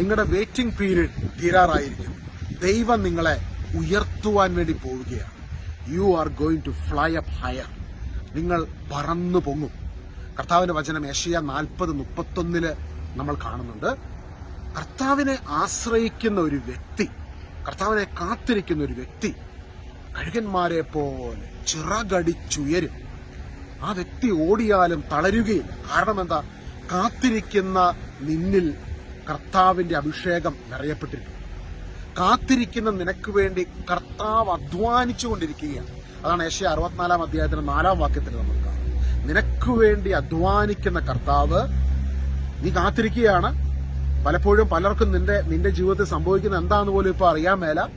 നിങ്ങളുടെ waiting period തീരാറായിരിക്കും ദൈവം നിങ്ങളെ ഉയർത്തുവാൻ വേണ്ടി പോവുകയാണ്. You are going to fly up higher നിങ്ങൾ പറന്നു പൊങ്ങും. കർത്താവിന്റെ വചനം ഏഷ്യ നാൽപ്പത് മുപ്പത്തൊന്നിൽ നമ്മൾ കാണുന്നുണ്ട്. കർത്താവിനെ ആശ്രയിക്കുന്ന ഒരു വ്യക്തി കർത്താവിനെ കാത്തിരിക്കുന്ന ഒരു വ്യക്തി കഴുകന്മാരെ പോലെ ചിറകടിച്ചുയരും. ആ വ്യക്തി ഓടിയാലും തളരുകയില്ല. കാരണം എന്താ? കാത്തിരിക്കുന്ന നിന്നിൽ കർത്താവിന്റെ അഭിഷേകം നിറയപ്പെട്ടിരിക്കുന്നു. കാത്തിരിക്കുന്ന നിനക്ക് വേണ്ടി കർത്താവ് അധ്വാനിച്ചു കൊണ്ടിരിക്കുകയാണ് അതാണ് ഏഷ്യ അറുപത്തിനാലാം അധ്യായത്തിന്റെ നാലാം വാക്യത്തിൽ നമ്മൾ കാണാം നിനക്ക് വേണ്ടി അധ്വാനിക്കുന്ന കർത്താവ് നീ കാത്തിരിക്കുകയാണ്. പലപ്പോഴും പലർക്കും നിന്റെ നിന്റെ ജീവിതത്തിൽ സംഭവിക്കുന്ന എന്താന്ന് പോലും ഇപ്പൊ അറിയാൻ മേല.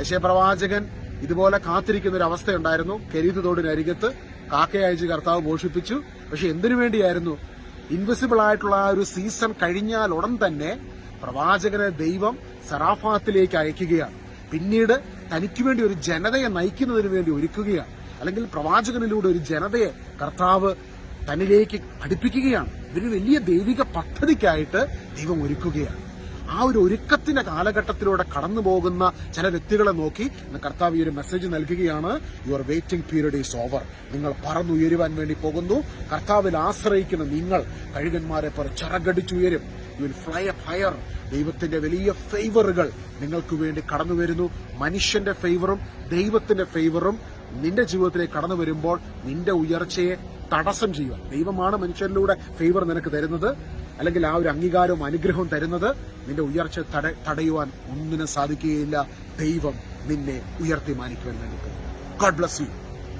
യശയപ്രവാചകൻ ഇതുപോലെ കാത്തിരിക്കുന്ന ഒരു അവസ്ഥയുണ്ടായിരുന്നു. കരീത് തോടിനരികത്ത് കാക്കയയച്ച് കർത്താവ് പോഷിപ്പിച്ചു. പക്ഷെ എന്തിനു വേണ്ടിയായിരുന്നു? ഇൻവിസിബിൾ ആയിട്ടുള്ള ആ ഒരു സീസൺ കഴിഞ്ഞാൽ ഉടൻ തന്നെ പ്രവാചകനെ ദൈവം സറാഫാത്തിലേക്ക് അയക്കുകയാണ്. പിന്നീട് തനിക്ക് വേണ്ടി ഒരു ജനതയെ നയിക്കുന്നതിന് വേണ്ടി ഒരുക്കുകയാണ്. അല്ലെങ്കിൽ പ്രവാചകനിലൂടെ ഒരു ജനതയെ കർത്താവ് തന്നിലേക്ക് അടുപ്പിക്കുകയാണ്. ഇതൊരു വലിയ ദൈവിക പദ്ധതിക്കായിട്ട് ദൈവം ഒരുക്കുകയാണ്. ആ ഒരു ഒരുക്കത്തിന്റെ കാലഘട്ടത്തിലൂടെ കടന്നു പോകുന്ന ചില വ്യക്തികളെ നോക്കി കർത്താവ് ഈ ഒരു മെസ്സേജ് നൽകുകയാണ്. Your waiting period is over നിങ്ങൾ പറന്നുയരുവാൻ വേണ്ടി പോകുന്നു. കർത്താവിൽ ആശ്രയിക്കുന്ന നിങ്ങൾ കഴുകന്മാരെ പോലെ ചിറകടിച്ചുയരും. You will fly up higher ദൈവത്തിന്റെ വലിയ ഫേവറുകൾ നിങ്ങൾക്ക് വേണ്ടി കടന്നു വരുന്നു മനുഷ്യന്റെ ഫേവറും ദൈവത്തിന്റെ ഫേവറും നിന്റെ ജീവിതത്തിലേക്ക് കടന്നു വരുമ്പോൾ നിന്റെ ഉയർച്ചയെ തടസ്സം ചെയ്യുക. ദൈവമാണ് മനുഷ്യരിലൂടെ ഫേവർ നിനക്ക് തരുന്നത്. അല്ലെങ്കിൽ ആ ഒരു അംഗീകാരവും അനുഗ്രഹവും തരുന്നത് നിന്റെ ഉയർച്ച തട തടയുവാൻ ഒന്നിനും സാധിക്കുകയില്ല. ദൈവം നിന്നെ ഉയർത്തി മാനിക്കുവാൻ വേണ്ടി ഗോഡ് ബ്ലസ് യു